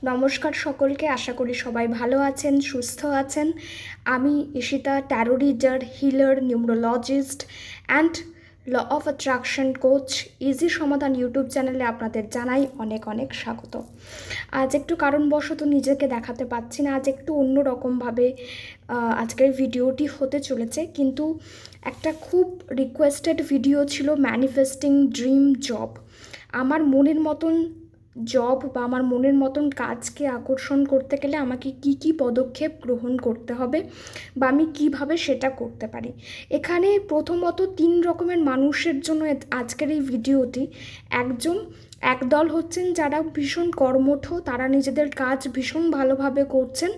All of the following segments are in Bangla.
নমস্কার সকলকে, আশা করি সবাই ভালো আছেন, সুস্থ আছেন। আমি Ishita tarot reader healer numerologist and law of attraction coach easy সমাধান ইউটিউব চ্যানেলে আপনাদের জানাই অনেক অনেক স্বাগত। আজ একটু কারণবশত নিজেকে দেখাতে পাচ্ছি না, আজ একটু অন্যরকমভাবে আজকের ভিডিওটি হতে চলেছে। কিন্তু একটা খুব রিকোয়েস্টেড ভিডিও ছিল ম্যানিফেস্টিং ড্রিম জব আমার মনের মতন জব বা আমার মনের মতন কাজকে আকর্ষণ করতে গেলে আমাকে কি কি পদক্ষেপ গ্রহণ করতে হবে বা আমি কীভাবে সেটা করতে পারি? এখানে প্রথমত তিন রকমের মানুষের জন্য আজকের এই ভিডিওটি। একজন, একদল হচ্ছেন যারা ভীষণ কর্মঠ, তারা নিজেদের কাজ ভীষণ ভালোভাবে করছেন,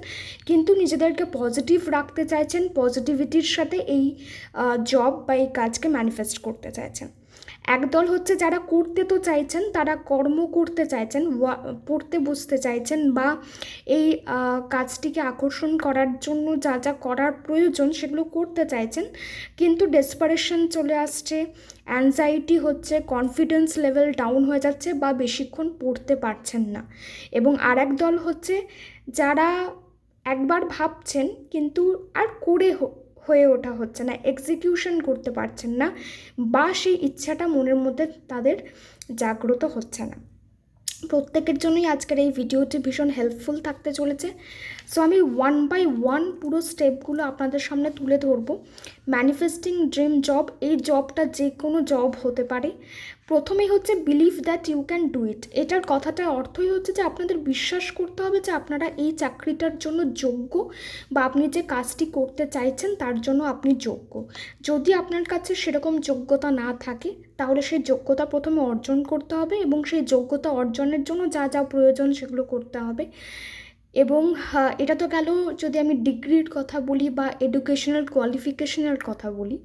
কিন্তু নিজেদেরকে পজিটিভ রাখতে চাইছেন পজিটিভিটির সাথে এই জব বা এই কাজকে ম্যানিফেস্ট করতে চাইছেন। একদল হচ্ছে যারা করতে তো চাইছেন, তারা কর্ম করতে চাইছেন পড়তে বুঝতে চাইছেন বা এই কাজটিকে আকর্ষণ করার জন্য যা যা করার প্রয়োজন সেগুলো করতে চাইছেন। কিন্তু ডেসপারেশন চলে আসছে অ্যাংজাইটি হচ্ছে কনফিডেন্স লেভেল ডাউন হয়ে যাচ্ছে বা বেশিক্ষণ পড়তে পারছেন না। এবং আর দল হচ্ছে যারা একবার ভাবছেন, কিন্তু আর করে হয়ে ওঠা হচ্ছে না এক্সিকিউশন করতে পারছেন না বা সেই ইচ্ছাটা মনের মধ্যে তাদের জাগ্রত হচ্ছে না। প্রত্যেকের জন্যই আজকের এই ভিডিওটি ভীষণ হেল্পফুল থাকতে চলেছে। সো আমি ওয়ান বাই ওয়ান পুরো স্টেপগুলো আপনাদের সামনে তুলে ধরবো। ম্যানিফেস্টিং ড্রিম জব এই জবটা যে কোনো জব হতে পারে। প্রথমেই হচ্ছে believe that you can do it এটার কথাটার অর্থই হচ্ছে যে আপনাদের বিশ্বাস করতে হবে যে আপনারা এই চাকরিটার জন্য যোগ্য বা আপনি যে কাজটি করতে চাইছেন তার জন্য আপনি যোগ্য। যদি আপনার কাছে সেরকম যোগ্যতা না থাকে, তাহলে সেই যোগ্যতা প্রথমে অর্জন করতে হবে এবং সেই যোগ্যতা অর্জনের জন্য যা যা প্রয়োজন সেগুলো করতে হবে। এবং এটা তো গেল যদি আমি ডিগ্রির কথা বলি বা এডুকেশনাল কোয়ালিফিকেশনের কথা বলি।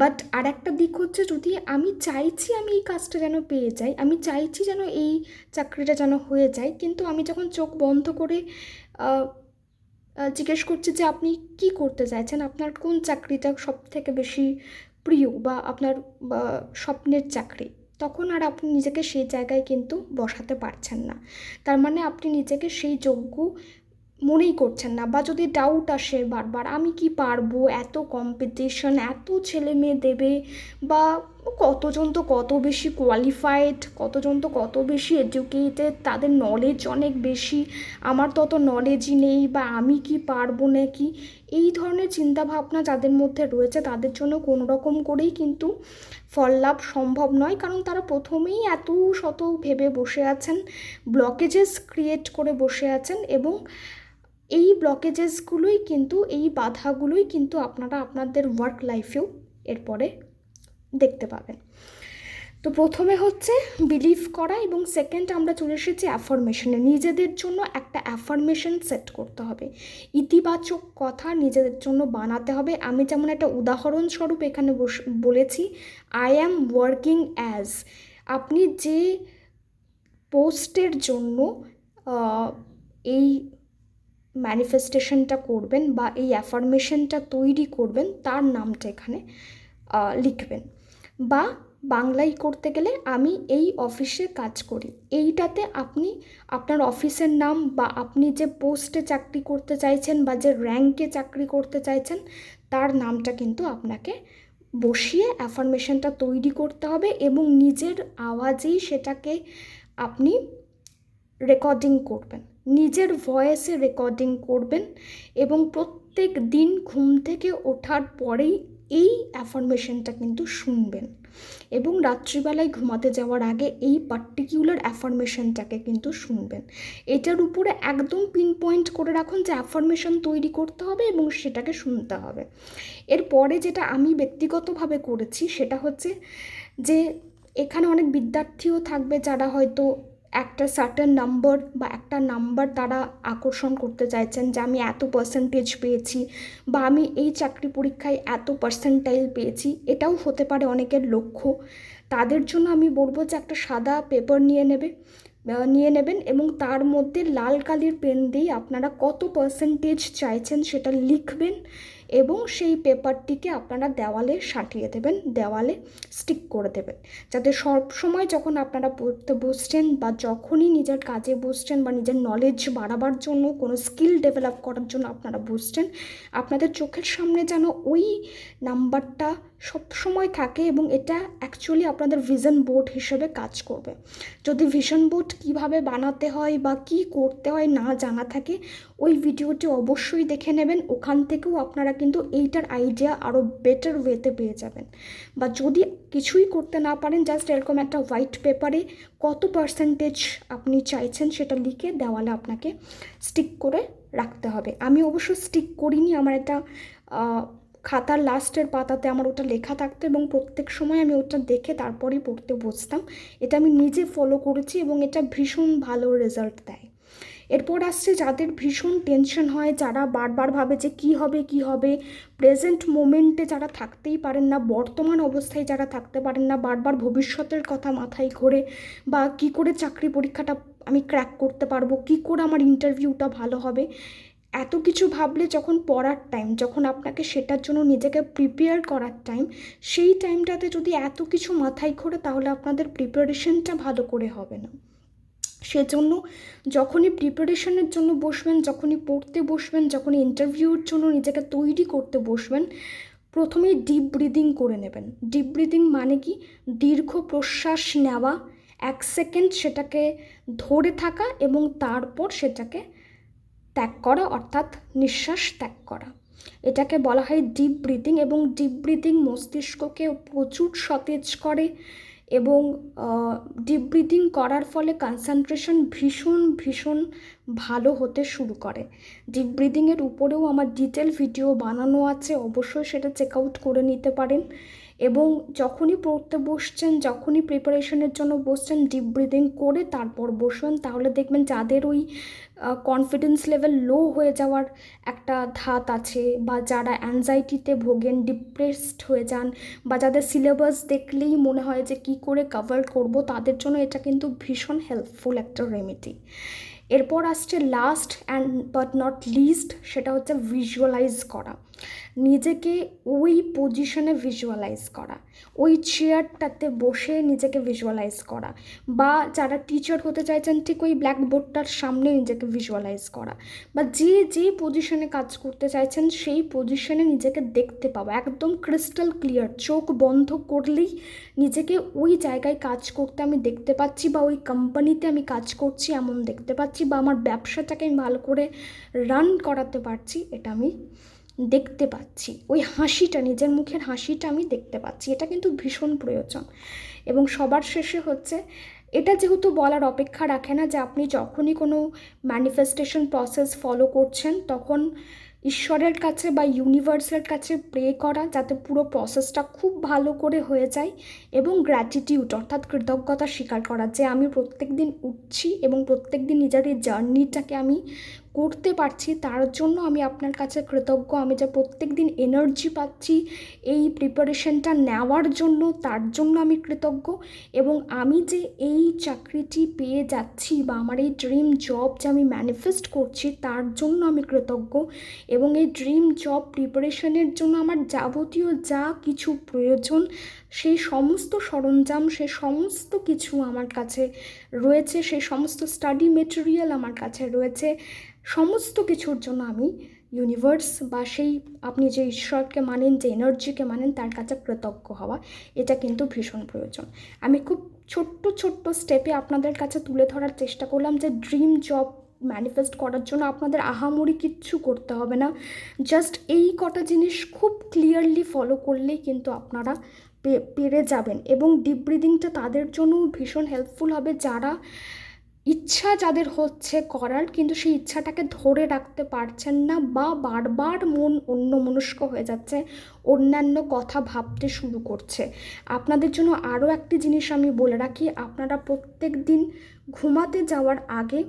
বাট আর একটা দিক হচ্ছে যদি আমি চাইছি আমি এই কাজটা যেন পেয়ে যাই, আমি চাইছি যেন এই চাকরিটা যেন হয়ে যায়, কিন্তু আমি যখন চোখ বন্ধ করে জিজ্ঞেস করছি যে আপনি কি করতে চাইছেন, আপনার কোন চাকরিটা সব থেকে বেশি প্রিয় বা আপনার স্বপ্নের চাকরি? তখন আর আপনি নিজেকে সেই জায়গায় কিন্তু বসাতে পারছেন না। তার মানে আপনি নিজেকে সেই যোগ্য মনেই করছেন না বা যদি ডাউট আসে বারবার, আমি কি পারব? এত কম্পিটিশন এত ছেলে মেয়ে দেবে? বা কতজন তো কত বেশি কোয়ালিফাইড কতজন তো কত বেশি এডুকেটেড তাদের নলেজ অনেক বেশি। আমার তো অত নলেজই নেই বা আমি কি পারব নাকি? এই ধরনের চিন্তাভাবনা যাদের মধ্যে রয়েছে তাদের জন্য কোনো রকম করেই কিন্তু ফল লাভ সম্ভব নয়। কারণ তারা প্রথমেই এত শত ভেবে বসে আছেন ব্লকেজেস ক্রিয়েট করে বসে আছেন এবং এই ব্লকেজেসগুলোই কিন্তু, এই বাধাগুলোই কিন্তু আপনারা আপনাদের ওয়ার্ক লাইফেও এরপরে দেখতে পাবেন। তো প্রথমে হচ্ছে বিলিভ করা এবং সেকেন্ড আমরা চলে এসেছি অ্যাফার্মেশনে নিজেদের জন্য একটা অ্যাফার্মেশন সেট করতে হবে। ইতিবাচক কথা নিজেদের জন্য বানাতে হবে। আমি যেমন একটা উদাহরণস্বরূপ এখানে বলেছি আই অ্যাম ওয়ার্কিং অ্যাজ আপনি যে পোস্টের জন্য এই ম্যানিফেস্টেশনটা করবেন বা এই অ্যাফার্মেশনটা তৈরি করবেন, তার নামটা এখানে লিখবেন। বা বাংলায় করতে গেলে আমি এই অফিসে কাজ করি। এইটাতে আপনি আপনার অফিসের নাম বা আপনি যে পোস্টে চাকরি করতে চাইছেন বা যে র্যাঙ্কে চাকরি করতে চাইছেন, তার নামটা কিন্তু আপনাকে বসিয়ে অ্যাফার্মেশনটা তৈরি করতে হবে এবং নিজের আওয়াজেই সেটাকে আপনি রেকর্ডিং করবেন। নিজের ভয়েসে রেকর্ডিং করবেন এবং প্রত্যেক দিন ঘুম থেকে ওঠার পরেই এই অ্যাফার্মেশনটা কিন্তু শুনবেন। এবং রাত্রিবেলায় ঘুমাতে যাওয়ার আগে এই পার্টিকুলার অ্যাফার্মেশনটাকে কিন্তু শুনবেন। এটার উপরে একদম পিন পয়েন্ট করে রাখুন যে অ্যাফার্মেশন তৈরি করতে হবে এবং সেটাকে শুনতে হবে। এরপরে যেটা আমি ব্যক্তিগতভাবে করেছি সেটা হচ্ছে যে এখানে অনেক বিদ্যার্থীও থাকবে যারা হয়তো একটা সার্টেন নাম্বার বা একটা নাম্বার তারা আকর্ষণ করতে চাইছেন যে আমি এত পার্সেন্টেজ পেয়েছি বা আমি এই চাকরি পরীক্ষায় এত পার্সেন্টাইল পেয়েছি, এটাও হতে পারে অনেকের লক্ষ্য। তাদের জন্য আমি বলব যে একটা সাদা পেপার নিয়ে নেবে নিয়ে নেবেন এবং তার মধ্যে লাল কালির পেন দিয়ে আপনারা কত পার্সেন্টেজ চাইছেন সেটা লিখবেন এবং সেই পেপারটিকে আপনারা দেওয়ালে সাঁটিয়ে দেবেন, দেওয়ালে স্টিক করে দেবেন। যাতে সব সময় যখন আপনারা পড়তে বসছেন বা যখনই নিজের কাজে বসছেন বা নিজের নলেজ বাড়াবার জন্য, কোনো স্কিল ডেভেলপ করার জন্য আপনারা বসছেন, আপনাদের চোখের সামনে যেন ওই নাম্বারটা সব সময় থাকে এবং এটা অ্যাকচুয়ালি আপনাদের ভিশন বোর্ড হিসেবে কাজ করবে। যদি ভিশন বোর্ড কীভাবে বানাতে হয় বা কি করতে হয় না জানা থাকে, ওই ভিডিওটি অবশ্যই দেখে নেবেন। ওখান থেকেও আপনারা কিন্তু এইটার আইডিয়া আরও বেটার ওয়েতে পেয়ে যাবেন। বা যদি কিছুই করতে না পারেন জাস্ট এরকম একটা হোয়াইট পেপারে কত পার্সেন্টেজ আপনি চাইছেন সেটা লিখে দেওয়ালে আপনাকে স্টিক করে রাখতে হবে। আমি অবশ্য স্টিক করিনি, আমার একটা খাতার লাস্টের পাতাতে আমার ওটা লেখা থাকতো এবং প্রত্যেক সময় আমি ওটা দেখে তারপরেই পড়তে বসতাম। এটা আমি নিজে ফলো করেছি এবং এটা ভীষণ ভালো রেজাল্ট দেয়। এরপর আসছে যাদের ভীষণ টেনশন হয়, যারা বারবার ভাবে যে কি হবে কি হবে। প্রেজেন্ট মোমেন্টে যারা থাকতেই পারেন না, বর্তমান অবস্থায় যারা থাকতে পারেন না, বারবার ভবিষ্যতের কথা মাথায় ঘোরে বা কি করে চাকরি পরীক্ষাটা আমি ক্র্যাক করতে পারব, কি করে আমার ইন্টারভিউটা ভালো হবে। এত কিছু ভাবলে যখন পড়ার টাইম যখন আপনাকে সেটার জন্য নিজেকে প্রিপেয়ার করার টাইম সেই টাইমটাতে যদি এত কিছু মাথায় ঘোরে, তাহলে আপনাদের প্রিপারেশনটা ভালো করে হবে না। সেজন্য যখনই প্রিপারেশনের জন্য বসবেন, যখনই পড়তে বসবেন, যখনই ইন্টারভিউর জন্য নিজেকে তৈরি করতে বসবেন, প্রথমেই ডিপ ব্রিদিং করে নেবেন। ডিপ ব্রিদিং মানে কি? দীর্ঘ প্রশ্বাস নেওয়া, এক সেকেন্ড সেটাকে ধরে থাকা এবং তারপর সেটাকে ত্যাগ করা, অর্থাৎ নিঃশ্বাস ত্যাগ করা। এটাকে বলা হয় ডিপ ব্রিদিং এবং ডিপ ব্রিদিং মস্তিষ্ককে প্রচুর সতেজ করে এবং ডিপ ব্রিদিং করার ফলে কনসেন্ট্রেশন ভীষণ ভীষণ ভালো হতে শুরু করে। ডিপ ব্রিদিংয়ের উপরেও আমার ডিটেল ভিডিও বানানো আছে, অবশ্যই সেটা চেক আউট করে নিতে পারেন। এবং যখনই পড়তে বসছেন, যখনই প্রিপারেশনের জন্য বসছেন ডিপ ব্রিদিং করে তারপর বসবেন তাহলে দেখবেন যাদের ওই কনফিডেন্স লেভেল লো হয়ে যাওয়ার একটা ধাত আছে বা যারা অ্যাংজাইটিতে ভোগেন ডিপ্রেসড হয়ে যান বা যাদের সিলেবাস দেখলেই মনে হয় যে কি করে কভার করব, তাদের জন্য এটা কিন্তু ভীষণ হেল্পফুল একটা রেমেডি এরপর আসছে last and but not least সেটা হচ্ছে ভিজুয়ালাইজ করা। নিজেকে ওই পজিশনে ভিজুয়ালাইজ করা। ওই চেয়ারটাতে বসে নিজেকে ভিজুয়ালাইজ করা বা যারা টিচার হতে চাইছেন ঠিক ওই ব্ল্যাকবোর্ডটার সামনে নিজেকে ভিজুয়ালাইজ করা বা যে যে পজিশনে কাজ করতে চাইছেন সেই পজিশনে নিজেকে দেখতে পাওয়া। একদম ক্রিস্টাল ক্লিয়ার চোখ বন্ধ করলেই নিজেকে ওই জায়গায় কাজ করতে আমি দেখতে পাচ্ছি বা ওই কোম্পানিতে আমি কাজ করছি এমন দেখতে পাচ্ছি বা আমার ব্যবসাটাকে আমি ভালো করে রান করাতে পারছি, এটা আমি দেখতে পাচ্ছি। ওই হাসিটা, নিজের মুখের হাসিটা আমি দেখতে পাচ্ছি। এটা কিন্তু ভীষণ প্রয়োজন। এবং সবার শেষে হচ্ছে, এটা যেহেতু বলার অপেক্ষা রাখে না যে আপনি যখনই কোনো ম্যানিফেস্টেশন প্রসেস ফলো করছেন, তখন ঈশ্বরের কাছে বা ইউনিভার্সের কাছে প্রে করা যাতে পুরো প্রসেসটা খুব ভালো করে হয়ে যায় এবং গ্র্যাটিটিউড অর্থাৎ কৃতজ্ঞতা স্বীকার করা যে আমি প্রত্যেক দিন উঠছি এবং প্রত্যেক দিন নিজের এই জার্নিটাকে আমি করতে পারছি, তার জন্য আমি আপনার কাছে কৃতজ্ঞ। আমি যে প্রত্যেক দিন এনার্জি পাচ্ছি, এই প্রিপারেশনটা নেওয়ার জন্য, তার জন্য আমি কৃতজ্ঞ। এবং আমি যে এই চাকরিটি পেয়ে যাচ্ছি বা আমার এই ড্রিম জব যে আমি ম্যানিফেস্ট করছি, তার জন্য আমি কৃতজ্ঞ। এবং এই ড্রিম জব প্রিপারেশনের জন্য আমার যাবতীয় যা কিছু প্রয়োজন সেই সমস্ত সরঞ্জাম সে সমস্ত কিছু আমার কাছে রয়েছে, সেই সমস্ত স্টাডি মেটেরিয়াল আমার কাছে রয়েছে, সমস্ত কিছুর জন্য আমি ইউনিভার্স বা সেই আপনি যে ঈশ্বরকে মানেন, যে এনার্জিকে মানেন, তার কাছে কৃতজ্ঞ হওয়া, এটা কিন্তু ভীষণ প্রয়োজন। আমি খুব ছোট্ট ছোট্ট স্টেপে আপনাদের কাছে তুলে ধরার চেষ্টা করলাম যে ড্রিম জব ম্যানিফেস্ট করার জন্য আপনাদের আহামরি কিচ্ছু করতে হবে না। জাস্ট এই কটা জিনিস খুব ক্লিয়ারলি ফলো করলেই কিন্তু আপনারা পেরে যাবেন এবং ডিপ ব্রিদিংটা তাদের জন্যও ভীষণ হেল্পফুল হবে। যারা ইচ্ছা যাদের হচ্ছে করার, কিন্তু সেই ইচ্ছাটাকে ধরে রাখতে পারছেন না বা বারবার মন অন্য মনস্ক হয়ে যাচ্ছে, অন্যান্য কথা ভাবতে শুরু করছে। আপনাদের জন্য আরও একটি জিনিস আমি বলে রাখি, আপনারা প্রত্যেক দিন ঘুমাতে যাওয়ার আগে,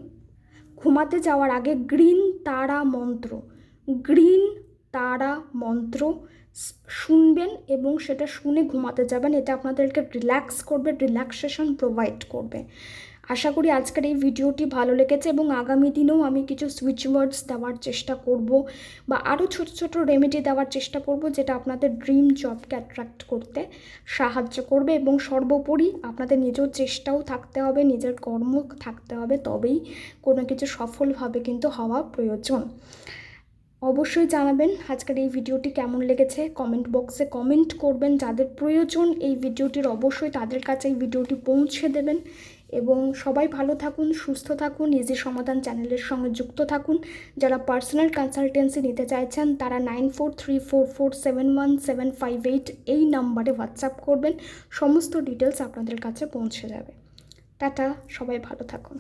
ঘুমাতে যাওয়ার আগে গ্রিন তারা মন্ত্র গ্রিন তারা মন্ত্র শুনবেন এবং সেটা শুনে ঘুমাতে যাবেন। এটা আপনাদেরকে রিল্যাক্স করবে রিল্যাক্সেশন প্রোভাইড করবে। আশা করি আজকের এই ভিডিওটি ভালো লেগেছে এবং আগামী দিনেও আমি কিছু সুইচ ওয়ার্ডস দেওয়ার চেষ্টা করব বা আরও ছোট ছোট রেমেডি দেওয়ার চেষ্টা করব যেটা আপনাদের ড্রিম জবকে অ্যাট্রাক্ট করতে সাহায্য করবে এবং সর্বোপরি আপনাদের নিজের চেষ্টাও থাকতে হবে, নিজের কর্ম থাকতে হবে, তবেই কোনো কিছু সফলভাবে কিন্তু হওয়া প্রয়োজন। অবশ্যই জানাবেন আজকের এই ভিডিওটি কেমন লেগেছে। কমেন্ট বক্সে কমেন্ট করবেন। যাদের প্রয়োজন এই ভিডিওটির অবশ্যই তাদের কাছে এই ভিডিওটি পৌঁছে দেবেন। এবং সবাই ভালো থাকুন, সুস্থ থাকুন ইজি সমাধান চ্যানেলের সঙ্গে যুক্ত থাকুন। যারা পার্সোনাল কনসালটেন্সি নিতে চাইছেন, তারা nine four three four four seven one seven five eight এই নাম্বারে হোয়াটসঅ্যাপ করবেন। সমস্ত ডিটেলস আপনাদের কাছে পৌঁছে যাবে। টাটা, সবাই ভালো থাকুন।